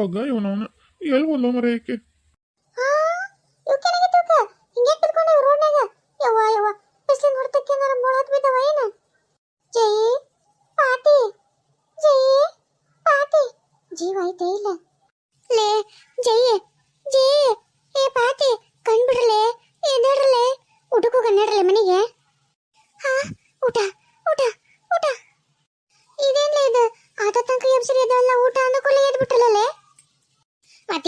ಪಗ್ಗ ಇವನವನ ಎಲ್ಲಿ ಹೋದ್ಲು ಮರೆ ಏಕೆ ಹಿಂಗೆ ಜೀವ ಐತೆ ಇಲ್ಲ. ಲೇ ಜೈ ಜೈ ಏ ಪಾತಿ ಕಣ್ಬಿಡ್ರಲೆ. ಎದ್ದೇಳ್ರಲೆ ಹುಡುಕು ಕನ್ನಡ್ರಲೆ ಮನೆಗೆ ಹಾ ಊಟ ಊಟ ಊಟ ಇದೇನ್ಲೇ ಇದು ಆತ ತನಕ ಎಬ್ಸಿರಿ ಇದೆಲ್ಲ ಊಟ ಅಂದಕೊಳ್ಳೆ ಎದ್ಬಿಟ್ರಲ್ಲೇ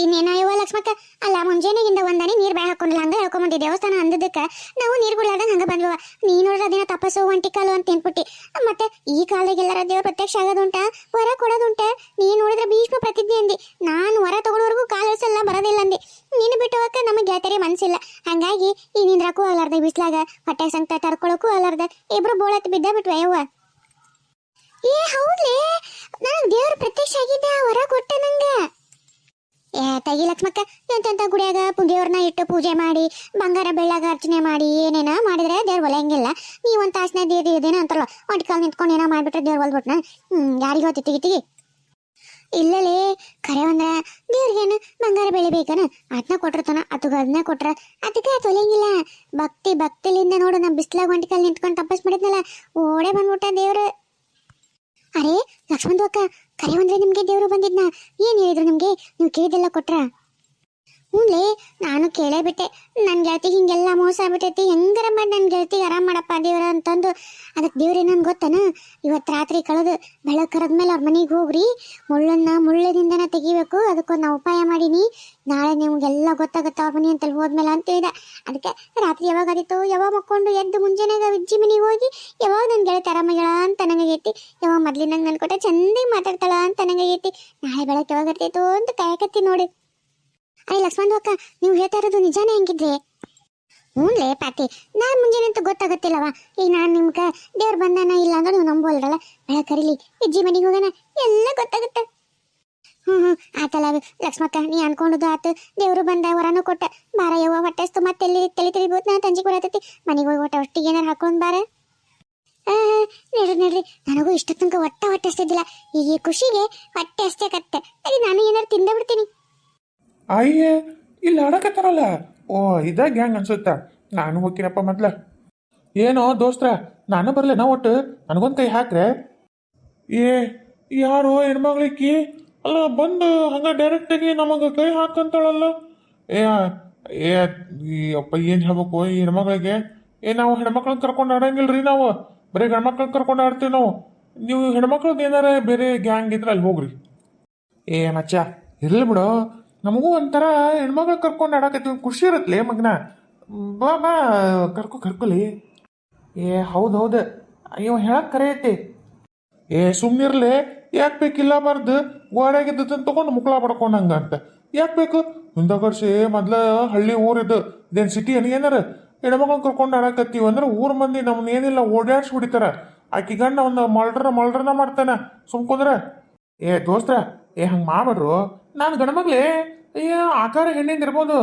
ಮತ್ತಿನ್ನೇನ ಇವ ಲಕ್ಷ್ಮಕ್ಕ, ಅಲ್ಲ, ಮುಂಜಾನೆಗಿಂದ ಒಂದನೆ ನೀರ್ ಬಾಯ್ ಹಾಕೊಂಡಿಲ್ಲ ಹಂಗ ಹೇಳ್ಕೊಂಬಂದಿ, ದೇವಸ್ಥಾನ ಅಂದದಕ್ಕ ನಾವು ನೀರು ಗುಳ್ಳಾರ್ದಂಗ ಹಂಗ ಬಂದ್ವ ನೀ ನೋಡ್ರ ತಪಸ್ಸು, ಒಂಟಿ ಕಾಲು ಅಂತ ತಿನ್ಬಿಟ್ಟಿ. ಮತ್ತೆ ಈ ಕಾಲದಾಗೆಲ್ಲರ ದೇವ್ರ ಪ್ರತ್ಯಕ್ಷ ಆಗೋದುಂಟ? ವರ ಕೊಡೋದುಂಟ? ನೀ ನೋಡಿದ್ರೆ ಭೀಷ್ಮ ಪ್ರತಿಜ್ಞೆ ಅಂದಿ. ನಾನು ವರ ತಗೊಳ್ಳೋವರೆಗೂ ಕಾಲು ಇಳಿಸಲ್ಲ ಬರೋದಿಲ್ಲ ಅಂದಿ. ನೀನು ಬಿಟ್ಟು ಹೋಗಕ್ಕೆ ನಮಗೆ ಗೆಳತಿಯರೇ ಮನಸ್ಸಿಲ್ಲ ಹಂಗಾಗಿ ಈ ನಿಂದ್ರಕ್ಕೂ ಅಲಾರ್ದ ಬಿಸ್ಲಾಗ, ಹೊಟ್ಟೆ ಸಂಕಟ ತರ್ಕೊಳಕ್ಕೂ ಅಲಾರ್ದ ಇಬ್ರು ಬೋಳತ್ ಬಿದ್ದ ಬಿಟ್ವೆ ಯವ್ವ ಏ, ಹೌದ್ಲೇ? ನಾನು ದೇವ್ರ ಪ್ರತ್ಯಕ್ಷ ಆಗಿದ್ದ ವರ ಕೊಟ್ಟೆ ನಂಗೆ. ತಗಿ ಲಕ್ಷ್ಮಕ್ಕ, ಎಂತೆಂತ ಗುಡಿಯಾಗ ಪುಂಡಿಯವ್ರನ್ನ ಇಟ್ಟು ಪೂಜೆ ಮಾಡಿ, ಬಂಗಾರ ಬೆಳ್ಳಾಗ ಅರ್ಚನೆ ಮಾಡಿ, ಏನೇನ ಮಾಡಿದ್ರೆ ದೇವ್ರ ಒಲೆಯಂಗಿಲ್ಲ ನೀ ಒಂದ್ ತಾಸಿನ ದೇದಿ ಇದೇನೋ ಅಂತಾರಲ್ಲ ಒಂಟಿ ಕಾಲ್ ನಿಂತ್ಕೊಂಡು ಏನೋ ಮಾಡ್ಬಿಟ್ರೆ ದೇವ್ರ ಒಲ್ಬಿಟ್ನ ಹ್ಮ್, ಯಾರಿಗೂ ಹೋತಿ ತಿಗಿ ತಿಗಿ? ಇಲ್ಲಲೇ, ಖರೆ ಒಂದ್ರ ದೇವ್ರಿಗೇನು ಬಂಗಾರ ಬೆಳೆ ಬೇಕನ? ಅದನ್ನ ಕೊಟ್ಟಿರ್ತಾನ ಅದಕ್ಕ ಅದನ್ನ ಕೊಟ್ರ ಅದಕ್ಕೆ ಅದು ಭಕ್ತಿ, ಭಕ್ತಿಲಿಂದ ನೋಡು ನಾ ಬಿಸ್ಲಾಗ ಒಂಟಿ ಕಾಲ್ ನಿಂತ್ಕೊಂಡು ತಪಸ್ ಮಾಡಿದ್ನಲ್ಲ, ಓಡೇ ಬಂದ್ಬಿಟ್ಟ ದೇವ್ರ. ಅರೆ ಲಕ್ಷ್ಮಣ್ ಅಕ್ಕ ಕರೆ ಬಂದ್ರೆ ನಿಮ್ಗೆ ದೇವರು ಬಂದಿದ್ನ? ಏನ್ ಹೇಳಿದ್ರು ನಿಮ್ಗೆ? ನೀವು ಕೇಳಿದೆಲ್ಲ ಕೊಟ್ರ? ಹ್ಞೂಲೇ ನಾನು ಕೇಳೇ ಬಿಟ್ಟೆ ನನ್ನ ಗೆಳತಿ ಹಿಂಗೆಲ್ಲ ಮೋಸ ಆಗ್ಬಿಟ್ಟೈತಿ. ಹೆಂಗಾರ ಮಾಡಿ ನನ್ನ ಗೆಳತಿಗೆ ಆರಾಮ ಮಾಡಪ್ಪ ದೇವ್ರ ಅಂತಂದು. ಅದಕ್ಕೆ ದೇವ್ರ ಏನನ್ ಗೊತ್ತನ? ಇವತ್ತು ರಾತ್ರಿ ಕಳೆದು ಬೆಳಗ್ಗೆ ಕರೆದ್ಮೇಲೆ ಅವ್ರ ಮನೆಗೆ ಹೋಗ್ರಿ. ಮುಳ್ಳನ್ನ ಮುಳ್ಳದಿಂದನ ತೆಗಿಬೇಕು. ಅದಕ್ಕೊಂದು ಉಪಾಯ ಮಾಡೀನಿ. ನಾಳೆ ನಿಮ್ಗೆಲ್ಲ ಗೊತ್ತಾಗುತ್ತೆ ಅವ್ರ ಮನೆ ಅಂತಲ್ಲಿ ಹೋದ್ಮೇಲೆ ಅಂತ ಹೇಳಿದ. ಅದಕ್ಕೆ ರಾತ್ರಿ ಯಾವಾಗ ಆದಿತ್ತು, ಯಾವಾಗ ಮಕ್ಕೊಂಡು ಎದ್ದು ಮುಂಜಾನೆಗೆ ಅಜ್ಜಿ ಮನೆಗೆ ಹೋಗಿ, ಯಾವಾಗ ನನ್ನ ಗೆಳತಿ ಆರಾಮಾಗ್ಯಾಳ ಅಂತ ನನಗಾಗೈತಿ ಯಾವಾಗ ಮೊದ್ಲಿನಂಗೆ ನನ್ನ ಕೊಟ್ಟ ಚಂದಾಗಿ ಮಾತಾಡ್ತಾಳ ಅಂತ ನನಗಾಗೈತಿ ನಾಳೆ ಬೆಳಗ್ಗೆ ಯಾವಾಗ ಇರ್ತೈತೋ ಅಂತ ಕಾಯಕತ್ತಿ ನೋಡಿ. ಅಯ್ಯ ಲಕ್ಷ್ಮಣ್ ಅಕ್ಕ, ನೀವು ಹೇಳ್ತಾ ಇರೋದು ನಿಜಾನೇ ಹೆಂಗಿದ್ರೆ? ಹ್ಞೂನ್ಲೇ ಪಾತಿ, ನಾನು ಮುಂಜಾನೆ ಅಂತ ಗೊತ್ತಾಗತ್ತಿಲ್ಲವ? ಈಗ ನಾನು ನಿಮ್ಗೆ ದೇವ್ರು ಬಂದಾನ ಇಲ್ಲ ಅಂದ್ರೆ ನೀವು ನಂಬೋಲ್ರಲ್ಲ? ಬೆಳಗ್ಗೆ ಕರೀಲಿ ಅಜ್ಜಿ ಮನೆಗೆ ಹೋಗೋಣ, ಎಲ್ಲ ಗೊತ್ತಾಗುತ್ತೆ. ಹ್ಞೂ ಹ್ಞೂ ಆತಲ್ಲ ಲಕ್ಷ್ಮಕ್ಕ ನೀ ಅನ್ಕೊಂಡದ್ದು ಆತು. ದೇವರು ಬಂದ ವರನು ಕೊಟ್ಟ. ಬಾರ ಯವ್ವ ಹೊಟ್ಟೆಸ್ತು ಮತ್ತೆ ಎಲ್ಲಿ ತಲೆ ತಿಳಿಬೋದು ನಾ ತಂಜಿ ಬರತೈತಿ ಮನೆಗೆ ಹೋಗಿ ಒಟ್ಟ ಒಟ್ಟಿಗೆ ಏನಾರು ಹಾಕೊಂಡು ಬಾರ. ನಡ್ರಿ ನಡ್ರಿ. ನನಗೂ ಇಷ್ಟ ತನಕ ಒಟ್ಟ ಹೊಟ್ಟೆ ಹಸ್ತಿದ್ದಿಲ್ಲ. ಈಗ ಖುಷಿಗೆ ಹೊಟ್ಟೆ ಹಸ್ತೇ ಕತ್ತೆ ಅದೇ ನಾನು ಏನಾರು ತಿಂದ ಬಿಡ್ತೀನಿ. ಅಯ್ಯ ಇಲ್ಲಿ ಆಡಕತ್ತಾರಲ್ಲ ಓ, ಇದ ಗ್ಯಾಂಗ್ ಅನ್ಸುತ್ತ. ನಾನು ಹೋಗ್ತೀನಪ್ಪ ಮೊದ್ಲ. ಏನೋ ದೋಸ್ತ್ರ, ನಾನು ಬರಲೇನ ಒಟ್ಟು? ನನಗೊಂದು ಕೈ ಹಾಕ್ರೆ? ಏ, ಯಾರು ಹೆಣ್ಮಗಳಿಕ್ಕಿ ಅಲ್ಲ, ಬಂದು ಹಂಗ ಡೈರೆಕ್ಟಾಗಿ ನಮಗೆ ಕೈ ಹಾಕಂತಾಳಲ್ಲ. ಏ ಏ ಅಪ್ಪ ಏನು ಹೇಳ್ಬೇಕು ಈ ಹೆಣ್ಮಗಳಿಗೆ? ಏ, ನಾವು ಹೆಣ್ಮಕ್ಳನ್ನ ಕರ್ಕೊಂಡು ಆಡಂಗಿಲ್ರಿ ನಾವು. ಬರೀ ಗಂಡ್ಮಕ್ಳನ್ನ ಕರ್ಕೊಂಡು ಆಡ್ತೀವಿ ನಾವು. ನೀವು ಹೆಣ್ಮಕ್ಳದ್ದು ಏನಾರ ಬೇರೆ ಗ್ಯಾಂಗ್ ಇದ್ರೆ ಅಲ್ಲಿ ಹೋಗ್ರಿ. ಏ, ಮಚ್ಚ, ಇರ್ಲಿ ಬಿಡು. ನಮಗೂ ಒಂಥರ ಹೆಣ್ಮಗಳು ಕರ್ಕೊಂಡು ಆಡಾಕತ್ತೀವಿ. ಖುಷಿ ಇರತ್ಲೆ ಮಗನ. ಬಾ ಬಾ, ಕರ್ಕೊ ಕರ್ಕೊಲಿ ಏ, ಹೌದು ಹೌದು. ಅಯ್ಯೋ, ಹೇಳಕ್ ಕರೆ ಐತಿ. ಏ ಸುಮ್ಮನಿರ್ಲೆ ಯಾಕೆ ಬೇಕಿಲ್ಲ ಬಾರ್ದು? ಗೋಡೆಗಿದ್ದದನ್ನ ತಗೊಂಡು ಮುಕ್ಳ ಪಡ್ಕೊಂಡಂಗ ಅಂತ. ಯಾಕೆ ಬೇಕು? ಹಿಂದಗಡ್ಸಿ ಮೊದ್ಲ ಹಳ್ಳಿ ಊರಿದ್ದು ದೇನ್ ಸಿಟಿ ಏನ್ ಏನಾರ? ಹೆಣ್ಮಕ್ಳು ಕರ್ಕೊಂಡು ಆಡಾಕತ್ತೀವಿ ಅಂದ್ರೆ ಊರ್ ಮಂದಿ ನಮ್ಮನ್ನ ಏನಿಲ್ಲ ಓಡಾಡ್ಸಿ ಹೊಡಿತಾರ. ಆಕಿ ಗಂಡ ಒಂದು ಮಲ್ಡ್ರ ಮಲ್ಡ್ರನ ಮಾಡ್ತಾನೆ. ಸುಮ್ಕೊಂದ್ರ ಏ, ದೋಸ್ತ್ರ. ಏ, ಹಂಗೆ ಮಾಡ್ಬೇಡ್ರು ನಾನು ಗಣಮಗ್ಲೇ ಅಯ್ಯ ಆಕಾರ ಹೆಣ್ಣಿಂದ ಇರ್ಬೋದು.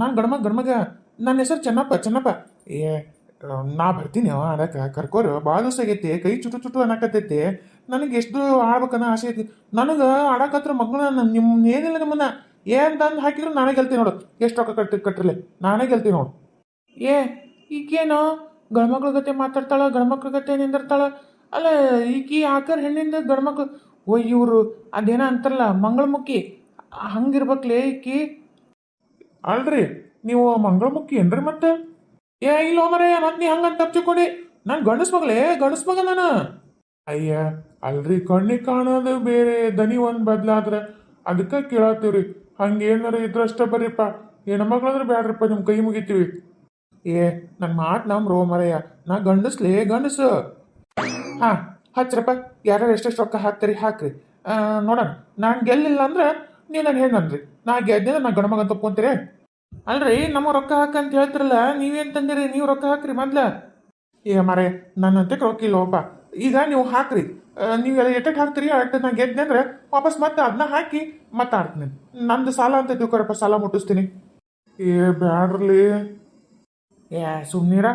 ನಾನು ಗಣಮಗ ಗಣಮಗ ನನ್ನ ಹೆಸರು ಚೆನ್ನಪ್ಪ ಚೆನ್ನಪ್ಪ. ಏ, ನಾ ಬರ್ತೀನಿ ಅವ ಅದಕ್ಕೆ ಕರ್ಕೋರು. ಭಾಳ ದಿವಸ ಆಗೈತಿ, ಕೈ ಚುಟು ಚುಟು ಅನ್ನಕತ್ತೈತಿ. ನನಗೆ ಎಷ್ಟು ಆಡ್ಬೇಕನ್ನೋ ಆಸೆ ಐತಿ. ನನಗೆ ಆಡಕತ್ರ ಮಗನ ನಿಮ್ಮ ಏನಿಲ್ಲ ನಿಮ್ಮನ್ನ. ಏನ್ ತಂದು ಹಾಕಿದ್ರು ನಾನೇ ಗೆಲ್ತೀನಿ ನೋಡು. ಎಷ್ಟು ರೊಕ್ಕ ಕಟ್ಟಿ ಕಟ್ಟಿರ್ಲಿ ನಾನೇ ಗೆಲ್ತೀನಿ ನೋಡು. ಏ, ಈಗೇನು? ಗಂಡ್ಮಕ್ಳ ಗತೆ ಮಾತಾಡ್ತಾಳ ಗಂಡ್ಮಕ್ಳ ಗತೆ ನಿಂದಿರ್ತಾಳ. ಅಲ್ಲ, ಈಕಿ ಆಕರ್ ಹೆಣ್ಣಿಂದ ಗಂಡ್ಮಕ್ಳು ಓ ಇವರು ಅದೇನ ಅಂತಾರಲ್ಲ ಮಂಗಳಮುಖಿ. ಹಂಗಿರ್ಬೇಕ್ಲೇ ಈಕಿ. ಅಲ್ರಿ ನೀವು ಮಂಗಳಮುಖಿ ಏನ್ರಿ ಮತ್ತೆ? ಏ ಇಲ್ಲ ಮರೇ ಮತ್ತೆ ನೀ ಹಂಗಂತ ತಪ್ಪಿಕೊಂಡಿ ನಾನು ಗಂಡಸ್ ಮಗಳೇ ಗಂಡಸ್ ಮಗ ನಾನು. ಅಯ್ಯ ಅಲ್ರಿ ಕಣ್ಣಿಗೆ ಕಾಣೋದು ಬೇರೆ ದನಿ ಒಂದು ಬದಲಾದ್ರೆ. ಅದಕ್ಕೆ ಕೇಳತ್ತೀವ್ರಿ. ಹಂಗೇನಾರ ಇದ್ರಷ್ಟ ಬರ್ರಿಪ್ಪ ಹೆಣ್ಮಕ್ಳಂದ್ರೆ ಬ್ಯಾಡ್ರಪ್ಪ ನಿಮ್ಮ ಕೈ ಮುಗಿತೀವಿ. ಏ ನನ್ನ ಮಾತು ನಮ್ಮ ರೋ ಮರಯ್ಯ ನಾ ಗಂಡಸ್ಲೇ ಗಂಡಸು. ಹಾ. ಹಚ್ರಪ್ಪ ಯಾರ್ಯಾರು ಎಷ್ಟೆಷ್ಟು ರೊಕ್ಕ ಹಾಕ್ತೀರಿ, ಹಾಕ್ರಿ. ನೋಡೋಣ. ನಾನು ಗೆಲ್ಲಿಲ್ಲ ಅಂದ್ರೆ ನೀವು ನಾನು ಹೇಳನ್ರಿ ನಾ ಗೆದ್ದೆ ನಾ ಗಣಮಗ ಅಂತ ಒಪ್ಕೊಂತೀರಿ ಅಲ್ರಿ, ನಮ್ಮ ರೊಕ್ಕ ಹಾಕಂತ ಹೇಳ್ತಿರಲ್ಲ, ನೀವೇನ್ ತಂದಿರಿ? ನೀವು ರೊಕ್ಕ ಹಾಕ್ರಿ ಮೊದ್ಲ. ಏ ಮಾರೇ ನನ್ನಂತೆ ರೊಕ್ಕ ಒಬ್ಬ. ಈಗ ನೀವು ಹಾಕ್ರಿ. ನೀವು ಎಲ್ಲ ಎಟ್ಟೆಟ್ ಹಾಕ್ತೀರಿ ಅಟ್ಟು ನಾ ಗೆದ್ದೆ ಅಂದ್ರೆ ವಾಪಸ್ ಮತ್ತೆ ಅದನ್ನ ಹಾಕಿ ಮತ್ತೆ ಆಡ್ತೀನಿ ನಂದು ಸಾಲ ಅಂತ ತಿಳ್ಕೊರಪ್ಪ, ಸಾಲ ಮುಟ್ಟಿಸ್ತೀನಿ. ಏ, ಬ್ಯಾಡ್ರಲಿ. ಏ, ಸುಮ್ನೀರ.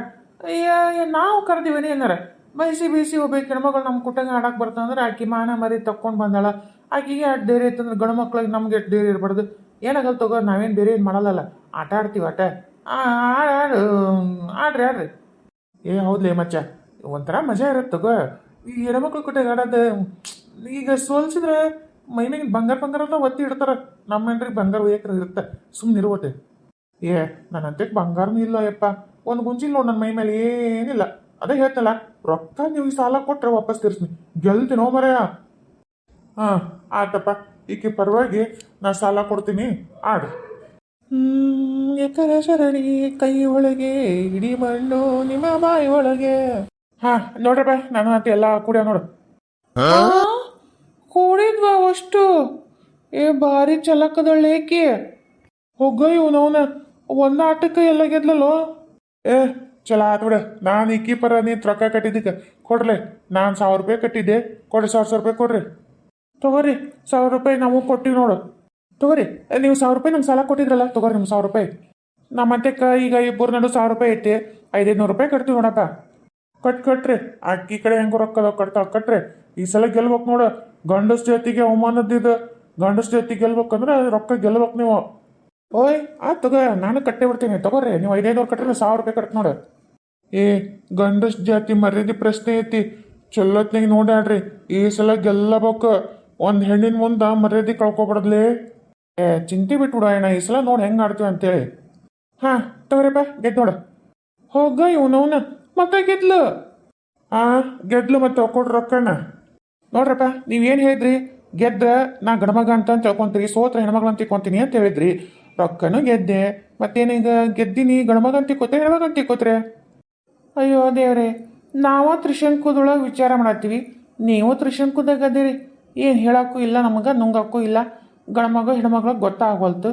ಅಯ್ಯ ನಾವು ಕರೆದಿವೇನೆ ಏನಾರ? ಬಯಸಿ ಬೀಸಿ ಒಬ್ಬ ಹೆಣ್ಮಗಳು ನಮ್ಮ ಕುಟಂಗ ಆಡಕ್ಕೆ ಬರ್ತಂದ್ರೆ ಆಕಿ ಮಾನ ಮರಿ ತಕ್ಕೊಂಡು ಬಂದಾಳ. ಆಕಿಗೆ ಅಟ್ ಧೈರ್ಯ ಇತ್ತಂದ್ರೆ ಗಂಡು ಮಕ್ಳಿಗೆ ನಮ್ಗೆ ಎಷ್ಟು ಧೈರ್ಯ ಇರಬಾರ್ದು. ಏನಾಗಲ್ಲ ತಗೋ, ನಾವೇನು ಬೇರೆ ಏನು ಮಾಡಲ್ಲಲ್ಲ. ಆಟ ಆಡ್ತೀವಿ ಆಟ. ಆಡ್, ಆಡು, ಆಡ್ರಿ ಆಡ್ರಿ. ಏ, ಹೌದ್ಲೇ ಮಚ್ಚ. ಒಂಥರ ಮಜಾ ಇರತ್ತೆ ತಗೋ. ಈ ಹೆಣ್ಮಕ್ಳು ಕೊಟ್ಟಾಗ ಆಡೋದು, ಈಗ ಸೋಲ್ಸಿದ್ರೆ ಮೈನಾಗ ಬಂಗಾರ ಬಂಗಾರ ಅಂತ ಒತ್ತಿ ಇಡ್ತಾರೆ. ನಮ್ಮ ಹೆಣ್ರಿಗೆ ಬಂಗಾರ ಒಯ್ಯಕ್ರ ಇರುತ್ತೆ. ಸುಮ್ಮನೆ ಇರುವಟ್ಟೆ ಏ ನನ್ನ ಅಂತ್ಯಕ್ಕೆ ಬಂಗಾರನೂ ಇಲ್ಲ ಯಪ್ಪ ಒಂದು ಗುಂಜಿಲ್ಲ ನೋಡಿ ನನ್ನ ಮೈ ಮೇಲೆ ಏನಿಲ್ಲ. ಅದೇ ಹೇಳ್ತಲ್ಲ. ರೊಕ್ಕ ನೀವು ಈ ಸಾಲ ಕೊಟ್ರೆ ವಾಪಸ್ ತೀರ್ಸ್ನಿ ಗೆಲ್ತೀನೋ ಮರೆಯ. ಹಾಂ ಆತಪ್ಪ ಈಕೆ ಪರವಾಗಿ ನಾ ಸಾಲ ಕೊಡ್ತೀನಿ. ಆಡು. ಎಕರೆ ಶರಣಿ ಕೈ ಒಳಗೆ ಇಡೀ ಮಣ್ಣು ನಿಮ್ಮ ಬಾಯಿ ಒಳಗೆ. ಹಾ ನೋಡ್ರಪ್ಪ ನಾನು ಅಂತ ಎಲ್ಲ ಕೂಡ್ಯ ನೋಡು. ಕೂಡಿದ್ವಾ ಅಷ್ಟು? ಏ ಭಾರಿ ಚಲಕದಳ್ಳೇಕಿ ಹೋಗ ಇವನವನ ಒಂದ ಆಟಕ್ಕೆ ಎಲ್ಲ ಗೆದ್ಲಲ್ಲೋ? ಏ ಚಲ ಆತು ಬಿಡ. ನಾನು ಈ ಪರ ನೀ ರೊಕ್ಕ ಕಟ್ಟಿದ್ದಕ್ಕೆ ಕೊಡ್ರಿ. ನಾನು ಸಾವಿರ ರೂಪಾಯಿ ಕಟ್ಟಿದ್ದೆ. ಕೊಡ್ರಿ, ಸಾವಿರ ಸಾವಿರ ರೂಪಾಯಿ ಕೊಡ್ರಿ. ತಗೋರಿ, ಸಾವಿರ ರೂಪಾಯಿ ನಾವು ಕೊಟ್ಟಿವಿ ನೋಡು. ತಗೋರಿ ನೀವು ಸಾವಿರ ರೂಪಾಯಿ ನಮ್ಗೆ ಸಾಲ ಕೊಟ್ಟಿದ್ರಲ್ಲ, ತಗೋರಿ ನಿಮ್ಮ ಸಾವಿರ ರೂಪಾಯಿ. ನಮ್ಮಂತೆ ಈಗ ಇಬ್ಬರು ನಡು ಸಾವಿರ ರೂಪಾಯಿ ಐತಿ. ಐದೈದು ನೂರು ರೂಪಾಯಿ ಕಟ್ತೀವಿ ನೋಡಪ್ಪ. ಕಟ್, ಕಟ್ರಿ. ಅಕ್ಕಿ ಕಡೆ ಹೆಂಗೆ ರೊಕ್ಕ ಕಟ್ತಾವ, ಕಟ್ರಿ. ಈ ಸಲ ಗೆಲ್ಬೇಕು ನೋಡು. ಗಂಡಸ್ ಜೊತೆಗೆ ಅವಮಾನದಿದ್ದು ಗಂಡಸ್ ಜೊತೆ ಗೆಲ್ಬೇಕಂದ್ರೆ ರೊಕ್ಕ ಗೆಲ್ಬೇಕು ನೀವು. ಓಯ್ ಆ ತಗೋ, ನಾನು ಕಟ್ಟೆ ಬಿಡ್ತೀನಿ. ತಗೋರಿ ನೀವು ಐದೈದು ಕಟ್ಟರೆ ಸಾವಿರ ರೂಪಾಯಿ ಕಟ್ಟಿ ನೋಡು. ಏ, ಗಂಡಸ್ ಜಾತಿ ಮರ್ಯಾದೆ ಪ್ರಶ್ನೆ ಐತಿ. ಚೊಲ್ಲತ್ನಾಗ ನೋಡ್ಯಾಡ್ರಿ ಈ ಸಲ ಗೆಲ್ಲಬೇಕು. ಒಂದು ಹೆಣ್ಣಿನ ಮುಂದೆ ಮರ್ಯಾದೆ ಕಳ್ಕೊಬಾರ್ದ್ಲಿ. ಏ, ಚಿಂತೆ ಬಿಟ್ಬಿಡು ಅಣ್ಣ, ಈ ಸಲ ನೋಡಿ ಹೆಂಗೆ ಆಡ್ತೀವಿ ಅಂತೇಳಿ. ಹಾಂ ತಗೋರಿಪ್ಪ ಗೆದ್ದು ನೋಡು. ಹೋಗ ಇವನವನ, ಮತ್ತೆ ಗೆದ್ಲು. ಆ, ಗೆದ್ಲು ಮತ್ತೆ ಕೊಡ್ರಿ ರೊಕ್ಕಣ್ಣ ನೋಡ್ರಪ್ಪ ನೀವೇನು ಹೇಳಿದ್ರಿ? ಗೆದ್ದ ನಾ ಗಣಮಗ ಅಂತ ತಿಳ್ಕೊಂತೀರಿ, ಸೋತ್ರ ಹೆಣ್ಮಗಳು ಅಂತ ತಿಳ್ಕೊಂತೀನಿ ಅಂತ ಹೇಳಿದ್ರಿ. ರೊಕ್ಕನೂ ಗೆದ್ದೆ ಮತ್ತೇನೀಗ ಗೆದ್ದಿನಿ ಗಂಟಿ ಕೂತ್ರೆ ತಿಳ್ಕೊತ್ರೆ ಕೂತ್ರೆ? ಅಯ್ಯೋ ದೇವ್ರೆ, ನಾವು ತ್ರಿಶಂಕುದೊಳಗೆ ವಿಚಾರ ಮಾಡತ್ತೀವಿ. ನೀವು ತ್ರಿಶಂಕುದಾಗ ಅದೀರಿ. ಏನು ಹೇಳೋಕ್ಕೂ ಇಲ್ಲ ನಮಗೆ, ನುಂಗಕ್ಕೂ ಇಲ್ಲ. ಗಣಮಗ ಹೆಣ್ಮಗ ಗೊತ್ತಾಗವಲ್ತು.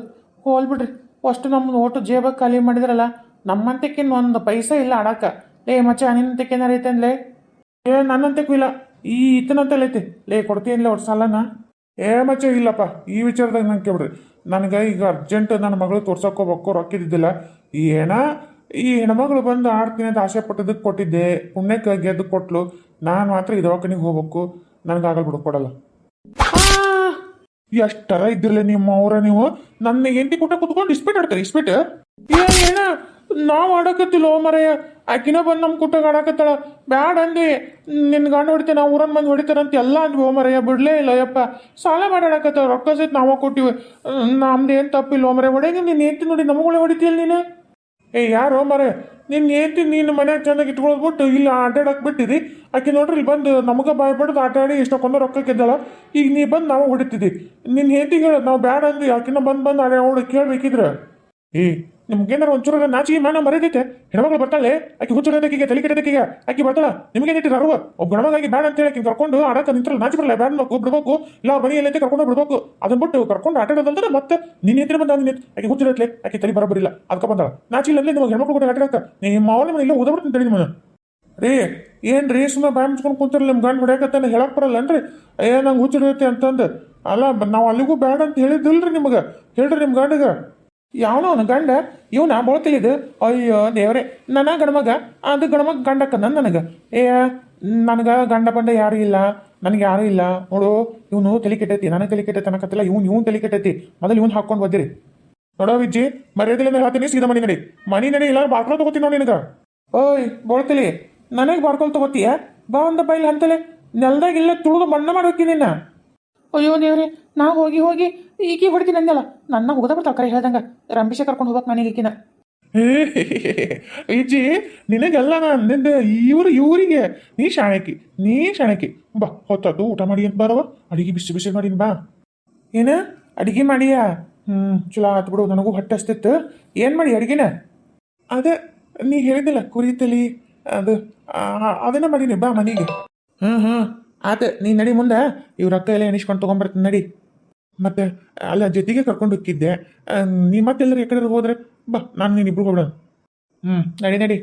ಹೋಲ್ಬಿಡ್ರಿ ಅಷ್ಟು ನಮ್ಮ ಓಟು ಜೇಬ ಖಾಲಿ ಮಾಡಿದ್ರಲ್ಲ ನಮ್ಮಂತಕ್ಕಿನ್ನ ಒಂದು ಪೈಸೆ ಇಲ್ಲ ಅಡಕ ಲೇ ಮಚ್ಚ ನಿನ್ನಂತಕ್ಕೆ ಏನಾರ ಐತೆ ಏ ನನ್ನಂತಕ್ಕೂ ಇಲ್ಲ. ಈ ಇತನಂತಲ್ಲ ಐತಿ. ಲೇ ಕೊಡ್ತೀನಿ ಒಟ್ಟು ಸಾಲನ? ಏ ಮಚ್ಚ, ಇಲ್ಲಪ್ಪ. ಈ ವಿಚಾರದಾಗ ನಂಗೆ ಕೇಳ್ಬಿಡ್ರಿ. ನನಗೆ ಈಗ ಅರ್ಜೆಂಟ್ ನನ್ನ ಮಗಳು ತೋರ್ಸಕ್ಕೋಬೇಕು ರೊಕ್ಕಿದ್ದಿದ್ದಿಲ್ಲ ಈ ಹೆಣ, ಈ ಹೆಣ್ಮಗಳು ಬಂದು ಆಡ್ತೀನಿ ಅಂತ ಆಸೆ ಪಟ್ಟದಕ್ಕೆ ಕೊಟ್ಟಿದ್ದೆ. ಪುಣ್ಯಕ್ಕೆ ಗೆದ್ದು ಕೊಟ್ಲು. ನಾನು ಮಾತ್ರ ಈ ದವಾಖಾನಿಗೆ ಹೋಗ್ಬೇಕು. ನನಗಾಗಲ್ ಬಿಡು, ಕೊಡಲ್ಲ. ಎಷ್ಟರ ಇದ್ದಿರಲಿ ನಿಮ್ಮ ಅವರ ನೀವು? ನನ್ನ ಹೆಂಡತಿ ಕೂಟ ಕುತ್ಕೊಂಡು ಇಸ್ಪೀಟ್ ಆಡ್ತಾರೆ, ಇಸ್ಪೀಟ್? ಏನ ನಾವು ಆಡಕತ್ತಿಲ್ಲ ಮರೆಯ ಆಕಿನ ಬಂದು ನಮ್ಮ ಕುಟ್ಟಾಗ ಆಡಾಕತ್ತಾಳ. ಬ್ಯಾಡ ಅಂದಿ ನಿನ್ನ ಗಂಡ ಹೊಡಿತೆ, ನಾವು ಊರನ್ ಬಂದು ಹೊಡಿತಾರಂತ ಎಲ್ಲ ಅಂದ್ವಿ. ಓಮರಯ್ಯ ಬಿಡಲೇ ಇಲ್ಲ ಯಪ್ಪ. ಸಾಲ ಮಾಡಿ ಆಡಕತ್ತಾವ ರೊಕ್ಕ ಸಹಿತ ನಾವ ಕೊಟ್ಟಿವಿ. ನಮ್ದು ಏನು ತಪ್ಪಿಲ್ಲ ಓಮರಯ್ಯ ಮರೆ ಹೊಡೆಗೆ ನೀನು ಏಂತಿ ನೋಡಿ ನಮಗಳೇ ಹೊಡಿತೀಯಲ್ಲ ನೀನು? ಏ, ಯಾರು ಓಮರಯ್ಯ ನಿನ್ನ ಏಂತಿ ನೀನು ಮನ್ಯಾಗ ಚೆನ್ನಾಗಿ ಇಟ್ಕೊಳ್ಳೋದು ಬಿಟ್ಟು ಇಲ್ಲಿ ಆಟಾಡಕ್ಕೆ ಬಿಟ್ಟಿದಿ. ಆಕೆ ನೋಡ್ರಿ, ಇಲ್ಲಿ ಬಂದು ನಮಗೆ ಬಾಯ್ ಬಡ್ದು ಆಟ ಆಡಿ ಇಷ್ಟಕ್ಕೊಂದು ರೊಕ್ಕ ಗೆದ್ದಲ್ಲ ಈಗ ನೀ ಬಂದು ನಾವು ಹೊಡಿತಿದ್ದಿ ನಿನ್ನ ಹೆಂಡತಿಗೆ ಹೇಳೋದು ನಾವು ಬ್ಯಾಡ ಅಂದ್ವಿ. ಆಕಿನ ಬಂದು ಬಂದು ಆಡ ಅವಳು ಕೇಳ್ಬೇಕಿದ್ರೆ? ಏ ನಿಮ್ಗೇನಾರ ಒಂಚೂರು ನಾಚಿಗೆ ಮಾನ ಮರೆದೈತೆ ಹೆಣ್ಮಗಳು ಬರ್ತಾಳೆ? ಆಕೆ ಹುಚ್ಚಿಗೆ ತಲೆ ಕೆಡೋದಕ್ಕಿಗೆ ಆಕೆ ಬರ್ತಾಳ? ನಿಮಗೇನೈತಿ ಅರುವ? ಒಬ್ಬ ಗಣಮಗಾಗಿ ಬೇಡ ಅಂತ ಹೇಳಿ ಕರ್ಕೊಂಡು ಆಡಕ್ಕೆ ನಿಂತ್ರಲ್ಲ ನಾಚಿ ಬರಲ್ಲ ಬ್ಯಾಡ್ ಬೇಕು ಬಿಡ್ಬೇಕು ಇಲ್ಲ ಮನೆ ಎಲ್ಲೈತೆ ಕರ್ಕೊಂಡು ಬಿಡ್ಬೇಕು ಅದನ್ನ ಬಿಟ್ಟು ಕರ್ಕೊಂಡು ಆಟಾಡೋದಂದ್ರೆ ಮತ್ತೆ ನಿನ್ನ ಎತ್ತಿರ ಬಂದ ನಿನ್ನ ಆಕೆ ಹುಚ್ಚಿರತ್ಲೆ ಆಕೆ ತಲೆ ಬರಬರಿಲ್ಲ ಅದಕ್ಕೆ ಬಂದಾಳ. ನಾಚಿ ಇಲ್ಲ ನಿಮಗೆ ಹೆಣ್ಮಕ್ಳು ಕೂಡ ಆಟ ನಿಮ್ಮ ಅವ್ರ ಮನೆ ಇಲ್ಲ ಓದಬಿಡ್ತೀನಿ ತಡಿ ನಿಮ್ಮನ್ನ. ರೀ ಏನ್ ರೀ ಸುಮ್ಮನೆ ಬಾಯ್ ಮುಚ್ಕೊಂಡು ಗಂಡ ನಿಮ್ಮ ಗಂಡು ಹೊಡ್ಯಾಕತ್ತಾನೆ, ಹೇಳಕ್ ಬರಲ್ಲನ್ರಿ ಏ, ನಂಗೆ ಹುಚ್ಚಿಡೈತೆ ಅಂತಂದು. ಅಲ್ಲ, ನಾವು ಅಲ್ಲಿಗೂ ಬೇಡ ಅಂತ ಹೇಳಿದ್ದಿಲ್ರಿ ನಿಮಗೆ. ಹೇಳ್ರಿ ನಿಮ್ಮ ಗಂಡಗ. ಯಾವನೋ ಅವನ ಗಂಡ, ಇವನ ಬೋಳ್ತಿಲಿದು ಅಯ್ಯೋ ದೇವ್ರೆ ನನ್ನ ಗಣಮಗ ಅದು ಗಣಮಗ ಗಂಡಕ್ಕನ ನನಗೆ. ಏ, ನನಗೆ ಗಂಡ ಬಂಡ ಯಾರು ಇಲ್ಲ? ನನಗೆ ಯಾರು ಇಲ್ಲ? ನೋಡು, ಇವನು ತಲೆ ಕೆಟ್ಟೈತಿ, ನನಗೆ ತಲೆ ಕೆಟ್ಟೈತಿ ಅನ್ನಕತ್ತಿಲ್ಲ, ಇವ್ನು ಇವ್ನು ತಲೆ ಕೆಟ್ಟೈತಿ, ಮೊದಲು ಇವ್ನು ಹಾಕ್ಕೊಂಡು ಬಂದಿರಿ ನೋಡೋ ವಿಜ್ಜಿ ಮರ್ಯಾದೆಲಿಂದ ಹೇಳ್ತೀನಿ, ಸೀದಾ ಮನಿ ನಡಿ. ಮನಿ ನಡಿ, ಇಲ್ಲ ಬಾಕ್ಲ ತಗೋತೀನಿ ನೋಡಿ ನಿನಗ. ಓಯ್ ಬೋಳ್ತಿಲಿ ನನಗೆ ಬಾರ್ಕೊಲ್ ತಗೋತೀಯ? ಬಾ ಅಂದ ಬೈಲ್ ಅಂತಲೇ ನೆಲದಾಗ ಇಲ್ಲ ತುಳಿದು ಮಣ್ಣ ಮಾಡೋಕಿ ನಿನ್ನ. ಅಯ್ಯೋ ದೇವ್ರಿ, ನಾ ಹೋಗಿ ಹೋಗಿ ಈಕಿ ಹೊಡ್ತೀನಿ ಅಂದಲ್ಲ ನನ್ನ ಹೋದ ಬರ್ತಾವ ಕರೆ ಹೇಳ್ದಂಗ. ರಂಭಿಷ ಕರ್ಕೊಂಡು ಹೋಗಕ್ ನನಗೆ ಈಗಿನ ಇಜ್ಜಿ ನಿನಗೆಲ್ಲ ನಾನು ಅಂದಿದ್ದೆ, ಇವ್ರು ಇವರಿಗೆ. ನೀ ಶಾಣಕಿ ನೀ ಶಾಣಕಿ. ಬಾ ಹೊತ್ತದ್ದು ಊಟ ಮಾಡಿ ಅಂತ ಬರವ. ಅಡಿಗೆ ಬಿಸಿ ಬಿಸಿ ಮಾಡೀನಿ ಬಾ. ಏನ, ಅಡಿಗೆ ಮಾಡಿಯಾ? ಹ್ಞೂ ಚಲೋ ಆತು ಬಿಡು, ನನಗೂ ಹೊಟ್ಟೆ ಹಸ್ತಿತ್ತು. ಏನು ಮಾಡಿ ಅಡಿಗೆನ? ಅದೇ, ನೀ ಹೇಳಿದಿಲ್ಲ ಕುರಿತಲಿ ಅದು ಅದನ್ನ ಮಾಡೀನಿ, ಬಾ ಮನೆಗೆ. ಹ್ಞೂ ಹ್ಞೂ ಆತ ನೀ ನಡಿ ಮುಂದೆ, ಇವ್ರ ರೊಕ್ಕ ಎಲ್ಲ ಎಣಿಸ್ಕೊಂಡು ತೊಗೊಂಬರ್ತೀನಿ ನಡಿ. ಮತ್ತೆ ಅಲ್ಲ, ಜೊತೆಗೆ ಕರ್ಕೊಂಡು ಹೋಗಿದ್ದೆ ನೀ ಮತ್ತೆಲ್ಲರೂ ಎಕಡೆ ಹೋದ್ರೆ ಬಾ, ನಾನು ನೀನು ಇಬ್ರು ಹೋಗೋಣ ಹ್ಞೂ ನಡಿ ನಡಿ.